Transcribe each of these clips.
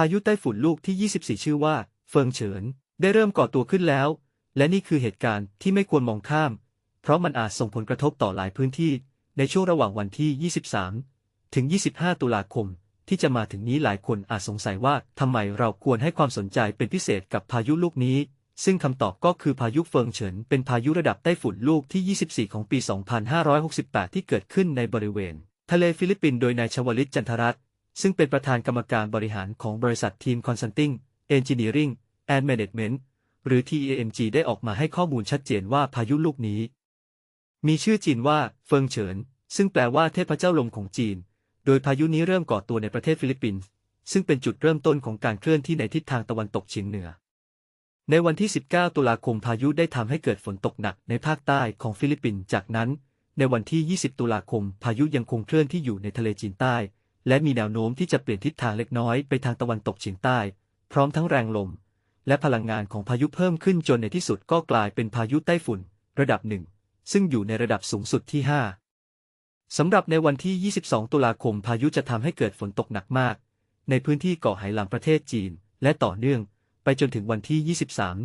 พายุไต้ฝุ่นลูกที่ 24 ชื่อว่า เฟิงเฉิน ได้เริ่มก่อตัวขึ้นแล้ว และนี่คือเหตุการณ์ที่ไม่ควรมองข้าม เพราะมันอาจส่งผลกระทบต่อหลายพื้นที่ ในช่วงระหว่างวันที่ 23 ถึง 25 ตุลาคม ที่จะมาถึงนี้หลายคนอาจสงสัยว่าทำไมเราควรให้ความสนใจเป็นพิเศษกับพายุลูกนี้ ซึ่งคำตอบก็คือพายุเฟิงเฉิน เป็นพายุระดับไต้ฝุ่นลูกที่ 24 ของปี 2568 ที่เกิดขึ้นในบริเวณ ทะเลฟิลิปปินส์โดยนายชวลิตจันทรัตน์ ซึ่งเป็นประธานกรรมการบริหารของบริษัททีมคอนซัลทิงเอนจิเนียริงแอนด์แมネจเมนต์หรือ TEMG ได้ออกมาให้ข้อมูลชัดเจนว่าพายุลูกนี้ มีชื่อจีนว่าเฟิงเฉิน ซึ่งแปลว่าเทพเจ้าลมของจีน โดยพายุนี้เริ่มก่อตัวในประเทศฟิลิปปินส์ซึ่งเป็นจุดเริ่มต้นของการเคลื่อนที่ในทิศทางตะวันตกเฉียงเหนือ ในวันที่ 19 ตุลาคมพายุได้ทำให้เกิดฝนตกหนักในภาคใต้ของฟิลิปปินส์จากนั้น ในวันที่ 20 ตุลาคมพายุยังคงเคลื่อนที่อยู่ในทะเลจีนใต้ และมีแนวโน้มที่จะเปลี่ยนทิศทางเล็กน้อยไปทางตะวันตกเฉียงใต้ พร้อมทั้งแรงลม และพลังงานของพายุเพิ่มขึ้นจนในที่สุดก็กลายเป็นพายุไต้ฝุ่น ระดับหนึ่ง ซึ่งอยู่ในระดับสูงสุดที่ 5 สำหรับในวันที่ 22 ตุลาคมพายุจะทำให้เกิดฝนตกหนักมาก ในพื้นที่เกาะไหหลำประเทศจีน และต่อเนื่อง ไปจนถึงวันที่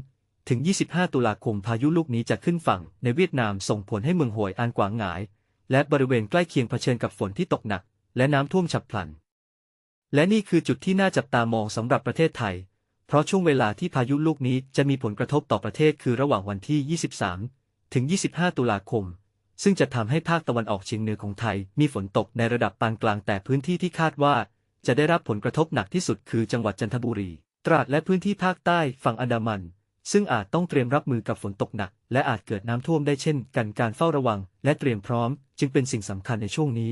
23 ถึง 25 ตุลาคมพายุลูกนี้จะขึ้นฝั่งในเวียดนามส่งผลให้เมืองหวยอานกวางหงาย และบริเวณใกล้เคียงเผชิญกับฝนที่ตกหนัก และน้ำท่วมฉับพลัน และนี่คือจุดที่น่าจับตามองสำหรับประเทศไทย เพราะช่วงเวลาที่พายุลูกนี้จะมีผลกระทบต่อประเทศคือระหว่างวันที่ 23 ถึง 25 ตุลาคม ซึ่งจะทำให้ภาคตะวันออกเฉียงเหนือของไทย มีฝนตกในระดับปานกลางแต่พื้นที่ที่คาดว่าจะได้รับผลกระทบหนักที่สุดคือจังหวัดจันทบุรี ตราดและพื้นที่ภาคใต้ฝั่งอันดามัน ซึ่งอาจต้องเตรียมรับมือกับฝนตกหนัก และอาจเกิดน้ำท่วมได้เช่นกันการเฝ้าระวัง และเตรียมพร้อม จึงเป็นสิ่งสำคัญในช่วงนี้